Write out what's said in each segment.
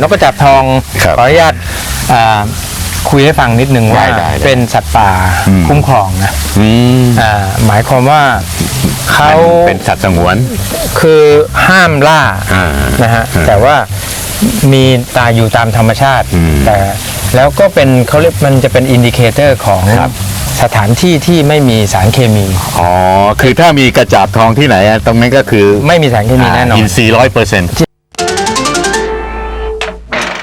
นกกระจาบทองครับขออนุญาตอ่าคุยให้ฟังนิดนึงว่าได้ได้ได้เป็นสัตว์ป่าอืม คุ้มครองนะอืมอ่าหมายความว่าเขามันเป็นสัตว์สงวน คือห้ามล่าอ่านะฮะอ่าแต่ว่ามีตายอยู่ตามธรรมชาติ อืม แต่แล้วก็เป็นเขาเรียกมันจะเป็นอินดิเคเตอร์ของครับสถานที่ที่ไม่มีสารเคมี อ๋อ คือถ้ามีกระจาบทองที่ไหนอะตรงนั้นก็คือไม่มีสารเคมีแน่นอน อินทรีย์ร้อยเปอร์เซ็นต์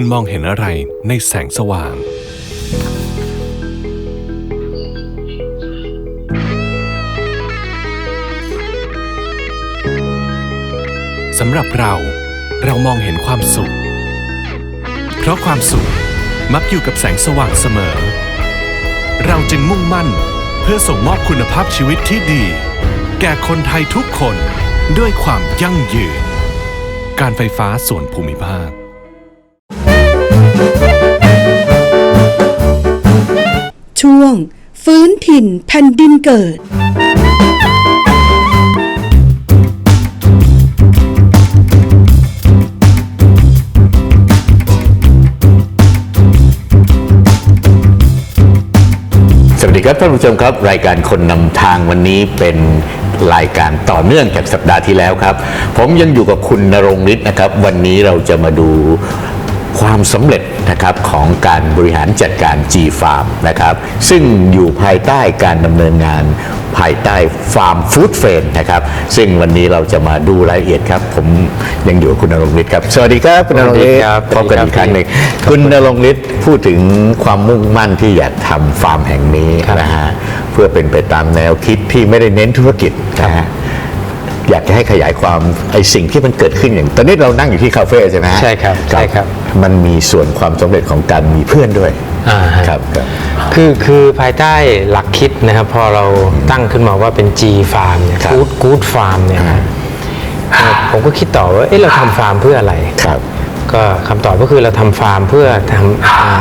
คุณมองเห็นอะไรในแสงสว่าง สำหรับเราเรามองเห็นความสุข เพราะความสุขมักอยู่กับแสงสว่างเสมอ เราจึงมุ่งมั่นเพื่อส่งมอบคุณภาพชีวิตที่ดี แก่คนไทยทุกคนด้วยความยั่งยืน การไฟฟ้าส่วนภูมิภาค ช่วง ฟื้นถิ่นแผ่นดินเกิด สวัสดีครับท่านผู้ชมครับ รายการคนนำทางวันนี้เป็นรายการต่อเนื่องจากสัปดาห์ที่แล้วครับ ผมยังอยู่กับคุณนรงฤทธิ์นะครับ วันนี้เราจะมาดู ความสำเร็จนะครับของการบริหารจัดการ G Farm นะครับซึ่งอยู่ภายใต้การดำเนินงานภายใต้ฟาร์มฟู้ดเฟรนนะครับซึ่งวันนี้เราจะมาดูรายละเอียดครับ ผมยังอยู่กับคุณนรงค์ฤทธิ์ครับ สวัสดีครับคุณนรงค์ฤทธิ์สวัสดีครับพบกันอีกครั้งหนึ่งคุณนรงค์ฤทธิ์พูดถึงความมุ่งมั่นที่อยากทำฟาร์มแห่งนี้ครับนะฮะเพื่อเป็นไปตามแนวคิดที่ไม่ได้เน้นธุรกิจนะฮะอยากจะให้ขยายความไอสิ่งที่มันเกิดขึ้นอย่าง ตอนนี้เรานั่งอยู่ที่คาเฟ่ใช่ไหมฮะใช่ครับใช่ครับ มันมีส่วนความสำเร็จของการมีเพื่อนด้วยอ่าฮะครับครับคือคือภายใต้หลักคิดนะครับ พอเราตั้งขึ้นมาว่าเป็น G Farm เนี่ยครับ Good Good Farm เนี่ยนะเอ่อผมก็คิดต่อว่าเอ๊ะเราทำฟาร์มเพื่ออะไรครับก็คำตอบก็คือเราทำฟาร์มเพื่อทำอ่า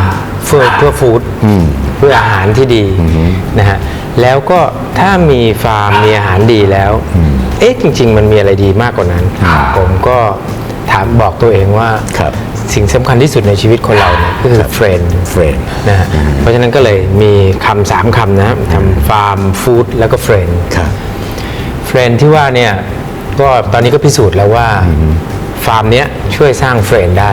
เพื่อเพื่อฟู้ดเพื่ออาหารที่ดีนะฮะแล้วก็ถ้ามีฟาร์มมีอาหารดีแล้ว เอ๊ะจริง ๆ มันมีอะไรดีมากกว่านั้น ผมก็ถามบอกตัวเองว่าครับ สิ่งสำคัญที่สุดในชีวิตคนเราเนี่ยก็คือเฟรนด์เฟรนนะฮะเพราะฉะนั้นก็เลยมีคำสามคำนะทำฟาร์มฟู้ดแล้วก็เฟรนด์ ครับ เฟรนด์ที่ว่าเนี่ยก็ตอนนี้ก็พิสูจน์แล้วว่าฟาร์มเนี้ยช่วยสร้างเฟรนด์ได้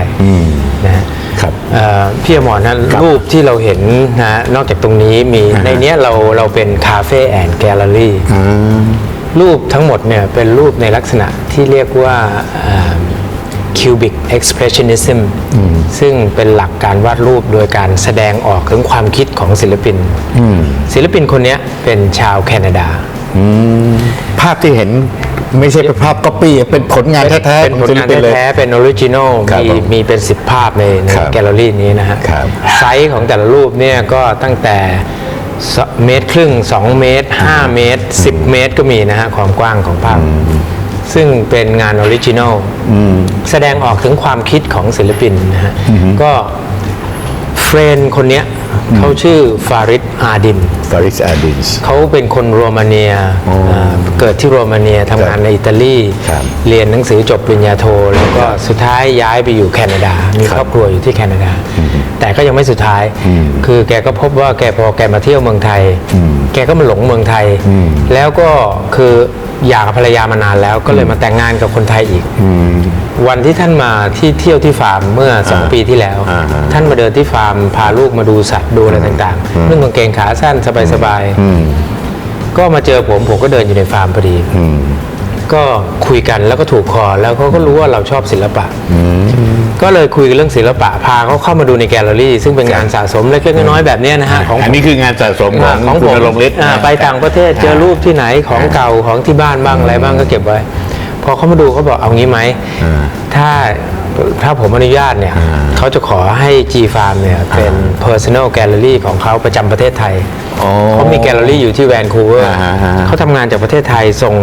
นะฮะครับ เอ่อพี่อมรนะครับรูปที่เราเห็นนะฮะนอกจากตรงนี้มีอ่าฮะในเนี้ยเราเราเป็นคาเฟ่แอนด์แกลเลอรี่อืมรูปทั้งหมดเนี่ยเป็นรูปในลักษณะที่เรียกว่าคิวบิกเอ็ก ซ์เพรสชันนิซึมซึ่งเป็นหลักการวาดรูปโดยการแสดงออกถึงความคิดของศิลปิน ศิลปินคนเนี้ยเป็นชาวแคนาดา ภาพที่เห็นไม่ใช่เป็นภาพก๊อปปี้เป็นผลงานแท้ๆเป็นขผองลศิลงานปินเลยแท้ๆเป็นออริจินอลครับมีผมมีเป็น10ภาพในในครับแกลเลอรี่นี้นะฮะครับไซส์ของแต่ละรูปเนี่ยก็ตั้งแต่สเมตรครึ่ง 2 เมตร 5 เมตร 10 เมตรก็มีนะฮะความกว้างของภาพ ซึ่งเป็นงานออริจินอลแสดงออกถึงความคิดของศิลปินนะฮะก็เฟรนด์คนเนี้ยเขาชื่อฟาริดอาดินฟาริสอาดินส์เขาเป็นคนโรมาเนียอ่าเกิดที่โรมาเนียทำงานในอิตาลีครับเรียนหนังสือจบปริญญาโท แล้วก็สุดท้ายย้ายไปอยู่แคนาดา มีครับครอบครัวอยู่ที่แคนาดา แต่ก็ยังไม่สุดท้าย คือแกก็พบว่าแกพอแกมาเที่ยวเมืองไทย แกก็มาหลงเมืองไทย แล้วก็คือ อยากกับภรรยามานานแล้วก็เลยมาแต่งงานกับคนไทยอีกวันที่ท่านมาที่เที่ยวที่ฟาร์มเมื่อสองปีที่แล้ว อ่าฮะท่านมาเดินที่ฟาร์มพาลูกมาดูสัตว์ดูอะไรต่างๆนุ่งกางเกงขาสั้นสบายๆก็มาเจอผมผมก็เดินอยู่ในฟาร์มพอดีก็คุยกันแล้วก็ถูกคอแล้วเขาก็รู้ว่าเราชอบศิลปะก็ ก็เลยคุยกันเรื่องศิลปะพาเขาเข้ามาดูในแกลเลอรี่ ซึ่งเป็นงานสะสมเล็กๆน้อยๆแบบเนี้ยนะฮะของอันนี้คืองานสะสมของของคุผณมนรงค์ฤทธิ์อ่าไปต่างประเทศเจอรูปที่ไหนของเก่าของที่บ้านบ้างอะไรบ้างก็เก็บไว้ พอเขามาดูเขาบอกเอางี้ไหมถ้าถ้าผมอนุญาตเนี่ยเขาจะขอให้ G Farm เนี่ยเป็น personal gallery ของเขาประจำประเทศไทย อ๋อ เขามีแกลเลอรี่อยู่ที่แวนคูเวอร์อ่าฮะอ่าฮะเขาทำงานจากประเทศไทยส่ง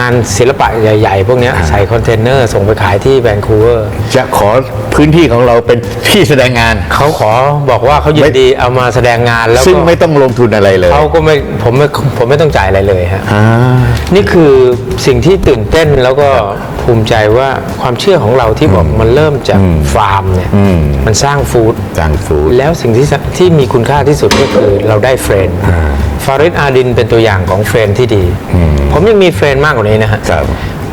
งานศิลปะใหญ่ ๆ พวกเนี้ยใส่คอนเทนเนอร์ส่งไปขายที่แวนคูเวอร์ จะขอพื้นที่ของเราเป็นที่แสดงงาน เขาขอบอกว่าเขายินดีเอามาแสดงงานแล้วซึ่งก็ไม่ต้องลงทุนอะไรเลยเขาก็ไม่ผมไม่ผมไม่ต้องจ่ายอะไรเลยฮะอ่านี่คือสิ่งที่ตื่นเต้นแล้วก็ภูมิใจว่าความเชื่อของเราที่บอกมันเริ่มจากฟาร์มเนี่ยอืมมันสร้างฟู้ดจางฟูดแล้วสิ่งที่สที่มีคุณค่าที่สุดก็คือเราได้เฟรนด์ ฟาริดอาดินเป็นตัวอย่างของเฟรนด์ที่ดี ผมยังมีเฟรนด์มากกว่านี้นะฮะครับ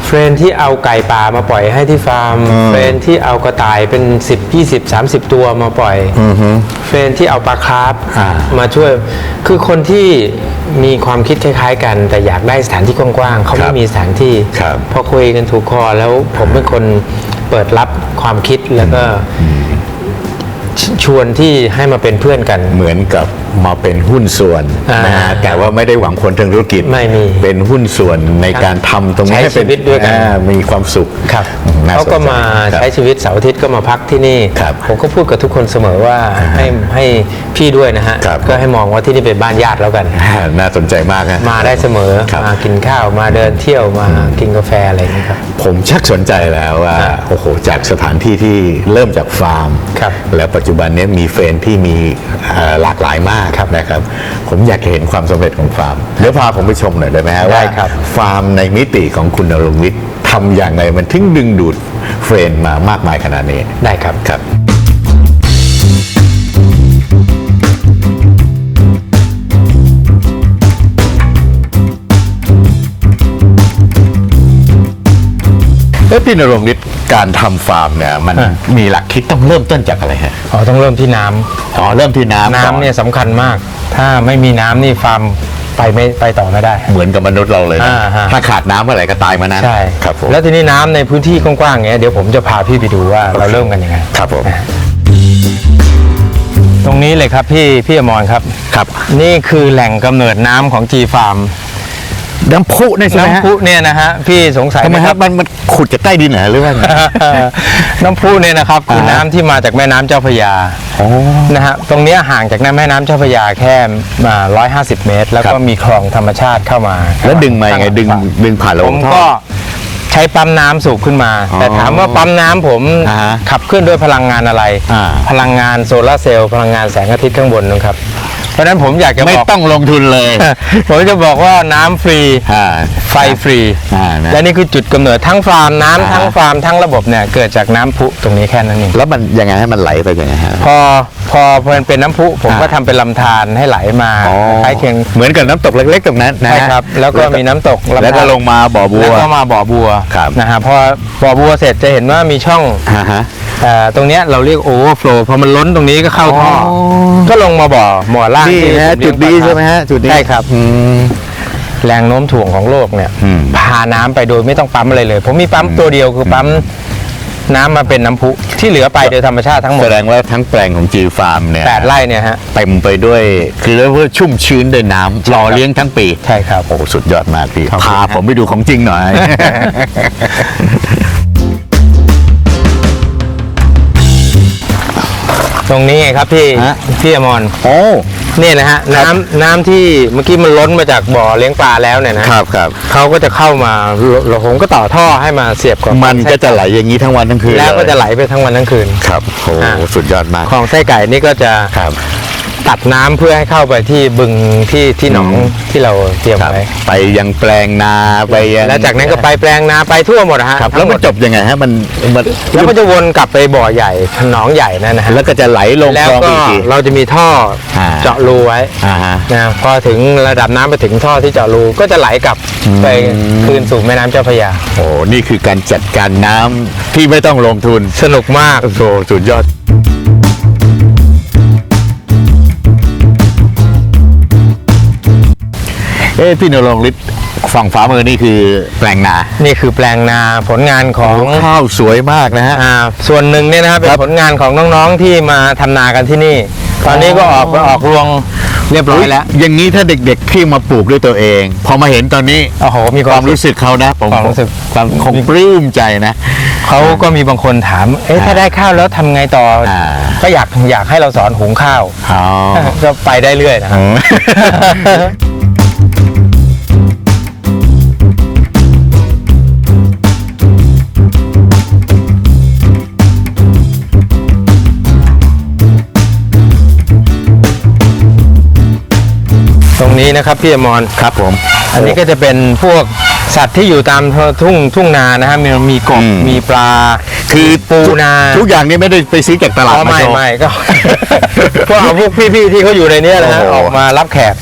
เฟรนด์ที่เอาไก่ป่ามาปล่อยให้ที่ฟาร์ม เฟรนด์ที่เอากระต่ายเป็น10 20 30 ตัวมาปล่อยเฟรนด์ที่เอาปลาคาร์ฟอ่ามาช่วย คือคนที่มีความคิดคล้าย ๆ กัน แต่อยากได้สถานที่กว้างๆเขาครัไม่บมีสถานที่ครับพอคุยกันถูกคอแล้วผมเป็นคนเปิดรับความคิดแล้วก็ ชชวนที่ให้มาเป็นเพื่อนกัน เหมือนกับมาเป็นหุ้นส่วนอ่านนะฮะแต่ว่าไม่ได้หวังผลทางธุรกิจไม่มีเป็นหุ้นส่วนในการทำตรงนี้ใช้ให้เป็นชีวิตด้วยกันอ่ามีความสุขครับน่เขาก็สนใจมาครับใช้ชีวิตเสาร์อาทิตย์ก็มาพักที่นี่ครับผมก็พูดกับทุกคนเสมอว่าให้ให้พี่ด้วยนะฮะครับก็ให้มองว่าที่นี่เป็นบ้านญาติแล้วกันอ่าน่าสนใจมากนะมาได้เสมอครับมากินข้าวมาเดินเที่ยวมากินกาแฟอะไรอย่างนี้ครับผมชักสนใจแล้วว่าอ่าโอ้โหจากสถานที่ที่เริ่มจากฟาร์มครับแล้วปัจจุบันเนี้มีเฟรนที่มีเอ่อหลากหลายมากครับนะครับ ผมอยากเห็นความสำเร็จของฟาร์มเดี๋ยวพาผมไปชมหน่อยได้ไหมฮะได้ว่าครับฟาร์มในมิติของคุณนรงค์วิทย์ทำอย่างไรมันถึงดึงดูดเฟรนมามากมายขนาดนี้ได้ครับครับเอ้พี่นรงค์ฤทธิ์ การทำฟาร์มเนี่ยมันอ่ามีหลักคิดต้องเริ่มต้นจากอะไรฮะอ๋อต้องเริ่มที่น้ำอ๋อเริ่มที่น้ำก่อน้ำเนี่ยสำคัญมาก ถ้าไม่มีน้ำนี่ฟาร์มไปไม่ไปต่อไม่ได้ เหมือนกับมนุษย์เราเลยนะอ่าฮะ ถ้าขาดน้ำเมื่อไหร่ก็ตายมานั้นใช่ครับผมแล้วทีนี้น้ำในพื้นที่กว้างๆอย่างเงี้ยเดี๋ยวผมจะพาพี่ไปดูว่าเราเริ่มกันยังไง ครับผมตรงนี้เลยครับพี่พี่อมรครับ ครับ นี่คือแหล่งกำเนิดน้ำของ G Farm น้ำพุนี่ใช่ไหมฮะน้ำพุเนี่ยนะฮะพี่สงสัยทำไหไมมคครัรับบ มันมันขุดจากใต้ดินเหรอหรือว่าไง น้ำพุเนี่ยนะครับคืออ่าฮะน้ำที่มาจากแม่น้ำเจ้าพระยานะฮะตรงเนี้ยห่างจากแม่น้ำเจ้าพระยาแค่มา150 เมตร แล้วครัก็บมีคลองธรรมชาติเข้ามาแล้วดึงมายังไงดึงดึงผ่านระผบบมท่อก็ใช้ปั๊มน้ำสูบขึ้นมา อ๋อแต่ถามว่าปั๊มน้ำผมอ่าฮะขับเคลื่อนด้วยพลังงานอะไร อ่า พลังงานโซลาร์เซลล์พลังงานแสงอาทิตย์ข้างบนนะครับเพ ราะฉะนั้นผมอยากจะไม่บอกต้องลงทุนเลย ผมจะบอกว่าน้ำฟรี อ่า ไฟฟรี อ่านะ และนี่คือจุดกำเนิดทั้งฟาร์มน้ำอ่าทั้งฟาร์มทั้งระบบเนี่ยเกิดจากน้ำพุตรงนี้แค่นั้นเอง แล้วมันยังไงให้มันไหลไปยังไงฮะ พอพอพอมันเป็นน้ำพุผมก็อ่าทำเป็นลำธารให้ไหลมาอ๋อ คล้ายเคียงเหมือนกับน้ำตกเล็ก ๆ ตรงนั้นนะใช่ฮะครับ แล้วก็มีน้ำตกำธารแล้วก็ลงมาบ่อบัวแล้วก็มาบ่อบัวครับ นะฮะพอบ่อบัวเสร็จจะเห็นว่ามีช่อง อ่าฮะเอ่อตรงเนี้ยเราเรียกโอเวอร์โฟลพอมันล้นตรงนี้ก็เข้าท่อออก็ลงมาบ่อบ่อล่างนี่ที่ฮะผมเลี้จุยดงนี้ปลาใช่ไหมฮะจุดนี้ใช่ครับ อืม แรงโน้มถ่วงของโลกเนี่ยอืม พาน้ำไปโดยไม่ต้องปั๊มอะไรเลย ผมมีปั๊มตัวเดียวคือปั๊มน้ำมาเป็นน้ำพุที่เหลือไปโดยธรรมชาติทั้งหมแสดดงว่าทั้งแปลงของ G Farm เนี่ยแปดไร่เนี่ยฮะ เต็มไปด้วย คือเรียกว่าชุ่มชื้นด้วยน้ำหล่อเลี้ยงทั้งปี ใช่ครับ โอ้สุดยอดมากพี่ ขอบคุณพาฮะ ผมไปดูของจริงหน่อย ตรงนี้ไงครับพี่ฮะ พี่อมรโอ้นี่นะฮะน้ำน้ำที่เมื่อกี้มันล้นมาจากบ่อเลี้ยงปลาแล้วเนี่ยนะครับครับเขาก็จะเข้ามาเราผมก็ต่อท่อให้มาเสียบกับมันก็จะไหลอย่างนี้ทั้งวันทั้งคืนแล้วก็เยจะไหลไปทั้งวันทั้งคืน ครับโอ้อ่า สุดยอดมากคลองไส้ไก่นี่ก็จะครับ ตัดน้ำเพื่อให้เข้าไปที่บึงที่ที่หนองอืม ที่เราเตรียมครับไว้ไปยังแปลงนาไปยังแล้วจากนั้นก็ไปแปลงนาไปทั่วหมดนะฮะครับแล้วมันจบยังไงฮะมันมันแล้วก็จะวนกลับไปบ่อใหญ่หนองใหญ่นั่นนะฮะแล้วก็จะไหลลงแล้วคลองก็อีกที เราจะมีท่ออา เจาะรูไว้ อ่าฮะ นะพอถึงระดับน้ำไปถึงท่อที่เจาะรูก็จะไหลกลับไปคืนสู่แม่น้ำเจ้าพระยา โอ้นี่คือการจัดการน้ำที่ไม่ต้องลงทุนสนุกมาก โอ้โหสุดยอด เอ้พี่นรงค์ฤทธิ์ฝั่งฟ้ามือนี่คือแปลงนา นี่คือแปลงนาผลงานของข้าวสวยมากนะฮะอ่าส่วนหนึ่งเนี่ยนะครับเป็ครันบผลงานของน้องๆที่มาทำนากันที่นี่ ตอนนี้ก็ออกออกรวงเรียบร้อยแล้วอย่างนี้ถ้าเด็กๆที่มาปลูกด้วยตัวเอง พอมาเห็นตอนนี้โอ้โหมีความมคาวรู้สึกเขานะผมความรู้สึกความ คงปลื้มใจนะ เขาก็มีบางคนถาม เอ๊ะถ้าได้ข้าวแล้วทำไงต่ออา ก็อยากอยากให้เราสอนหุงข้าว อ๋อ ก็ไปได้เรื่อยนะครับต รงนี้นะครับพี่อมรครับผม อันนี้ก็จะเป็นพวกสัตว์ที่อยู่ตามทุ่งทุ่งนานะฮะมีมีกบอืมมีปลา คือปูนาทุกอย่างนี้ไม่ได้ไปซื้อจากตลาดอ๋อมาไม่โชว์ไม่ก็ก็เอาพวกพี่ๆที่เขาอยู่ในเนี้ยนะฮะโอ้โหออกมารับแขก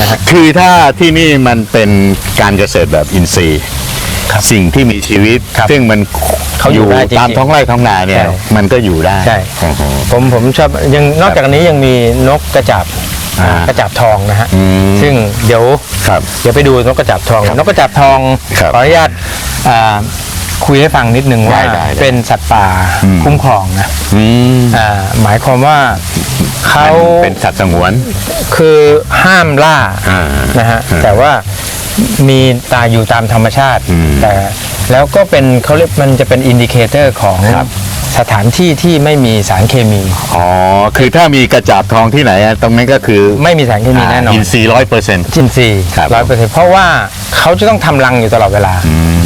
นะฮะคือถ้าที่นี่มันเป็นการเกษตรแบบอินทรีย์ครับสิ่งที่มีชีวิตครับซึ่งมันเขาอยู่ได้จริงๆตามท้องไร่ท้องนาเนี่ยใช่มันก็อยู่ได้ใช่โอ้โหผมผมชอบยังนอกจากนี้ยังมีนกกระจาบอ่ากระจาบทองนะฮะอืมซึ่ง เดี๋ยวครับ เดี๋ยวไปดูนกกระจาบทอง นกกระจาบทองครับขออนุญาตอ่าคุยให้ฟังนิดนึงว่าได้ได้ได้เป็นสัตว์ป่าอืม คุ้มครองนะอืมอ่าหมายความว่าเขามันเป็นสัตว์สงวน คือห้ามล่าอ่านะฮะอ่าแต่ว่ามีตายอยู่ตามธรรมชาติ อืมแต่แล้วก็เป็นเขาเรียกมันจะเป็นอินดิเคเตอร์ของครับ สถานที่ที่ไม่มีสารเคมี อ๋อ คือถ้ามีกระจาบทองที่ไหนอะตรงนั้นก็คือไม่มีสารเคมีแน่นอนอินทรีย์ร้อยเปอร์เซ็นต์ จินซีย์ครับร้อยเปอร์เซ็นต์เพราะว่าเขาจะต้องทำรังอยู่ตลอดเวลา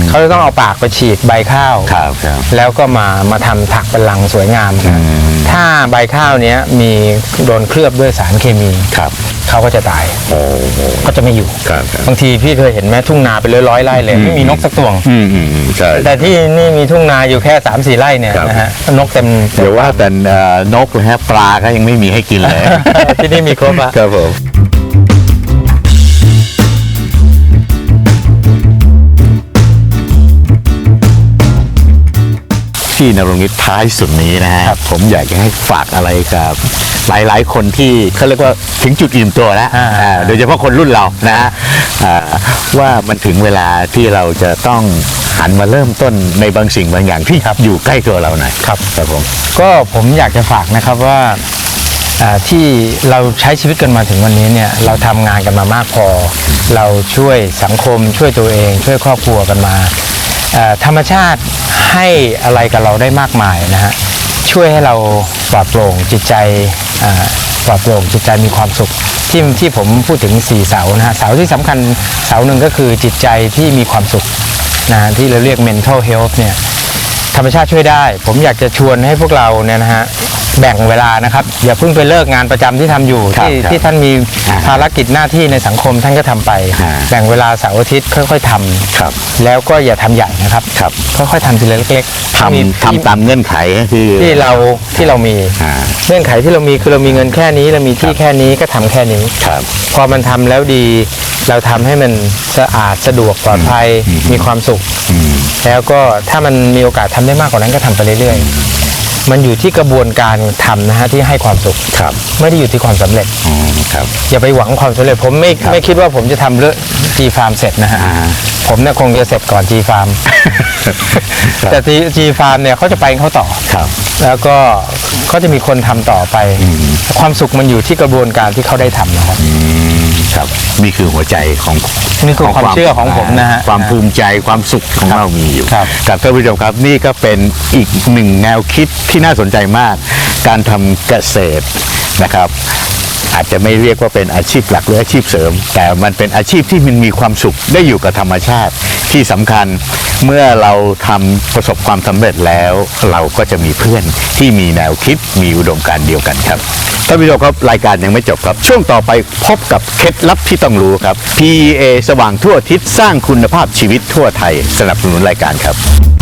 เขาจะต้องเอาปากไปฉีกใบข้าว ครับครับ แล้วก็มามาทำถักเป็นรังสวยงาม ถ้าใบข้าวเนี้ยมีโดนเคลือบด้วยสารเคมีครับเขาก็จะตายโอ้โหก็จะไม่อยู่ครับครับ บางทีพี่เคยเห็นแม่ทุ่งนาเป็นร้อยๆไร่เลยไม่มีนกสักตัวอืมอืมอืมใช่ แต่ที่นี่มีทุ่งนาอยู่แค่3ามสี่ไร่เนี่ยครับ นะฮะนกเต็มเดี๋ยวว่าแต่เอ่อนกนะฮะปลาก็ยังไม่มีให้กินเลย ที่นี่มีครบอะ ครับผม ที่นรงค์นิดท้ายสุดนี้นะฮะผมอยากจะให้ฝากอะไรกับหลายๆ คนที่เขาเรียกว่าถึงจุดอิ่มตัวแล้วอ่าอ่าโดยเฉพาะคนรุ่นเรานะฮะอ่าว่ามันถึงเวลาที่เราจะต้องหันมาเริ่มต้นในบางสิ่งบางอย่างที่อยู่ใกล้ตัวเราหน่อยครับครับผมก็ผมอยากจะฝากนะครับว่าอ่าที่เราใช้ชีวิตกันมาถึงวันนี้เนี่ยเราทำงานกันมามากพอ เราช่วยสังคมช่วยตัวเอง ช่วยครอบครัวกันมาอ่า ธรรมชาติให้อะไรกับเราได้มากมายนะฮะช่วยให้เราปลอดโปร่งจิตใจปลอดโปร่งจิตใจมีความสุขที่ที่ผมพูดถึงสี่เสานะฮะเสาที่สำคัญเสาหนึ่งก็คือจิตใจที่มีความสุขนะฮะที่เราเรียก mental health เนี่ยธรรมชาติช่วยได้ ผมอยากจะชวนให้พวกเราเนี่ยนะฮะ แบ่งเวลานะครับ อย่าเพิ่งไปเลิกงานประจำที่ทำอยู่ครับที่ครับที่ท่านมีอ่าภารกิจหน้าที่ในสังคมท่านก็ทำไป อ่า แบ่งเวลาเสาร์อาทิตย์ค่อยๆทำครับแล้วก็อย่าทำใหญ่นะครับ ครับค่อยๆทำทีละเล็กๆทมีำทำตามเงื่อนไขก็คือที่เราที่เรามีอ่าเงื่อนไขที่เรามีคือเรามีเงินแค่นี้เรามีที่แค่นี้ก็ทำแค่นี้ ครับ พอมันทำแล้วดี เราทำให้มันสะอาดสะดวกปลอดภัยมีความสุข แล้วก็ถ้ามันมีโอกาสทำได้มากกว่านั้นก็ทำไปเรื่อยๆ มันอยู่ที่กระบวนการทำนะฮะที่ให้ความสุข ครับไม่ได้อยู่ที่ความสำเร็จอ๋อครับ อย่าไปหวังความสำเร็จผมไม่ครับไม่คิดว่าผมจะทำเรื่อง G Farm เสร็จนะฮะอ่า ผมเนี่ยคงจะเสร็จก่อน G Farm แต่ G G Farm เนี่ยเขาจะไปของเขาต่อ ครับ แล้วก็เขาจะมีคนทำต่อไป ความสุขมันอยู่ที่กระบวนการที่เขาได้ทำนะครับ ครับ นี่คือหัวใจของนี่คือความเชื่อของผมนะฮะความภูมิใจความสุขของเรามีอยู่ครับกับท่านผู้ชมครับนี่ก็เป็นอีกหนึ่งแนวคิดที่น่าสนใจมาก การทำเกษตรนะครับ อาจจะไม่เรียกว่าเป็นอาชีพหลักหรืออาชีพเสริม แต่มันเป็นอาชีพที่มันมีความสุขได้อยู่กับธรรมชาติที่สำคัญเมื่อเราทำประสบความสำเร็จแล้ว เราก็จะมีเพื่อนที่มีแนวคิดมีอุดมการณ์เดียวกันครับท่านผู้ชมครับรายการยังไม่จบครับ ช่วงต่อไปพบกับเคล็ดลับที่ต้องรู้ครับ PEA สว่างทั่วทิศสร้างคุณภาพชีวิตทั่วไทย สนับสนุนรายการครับ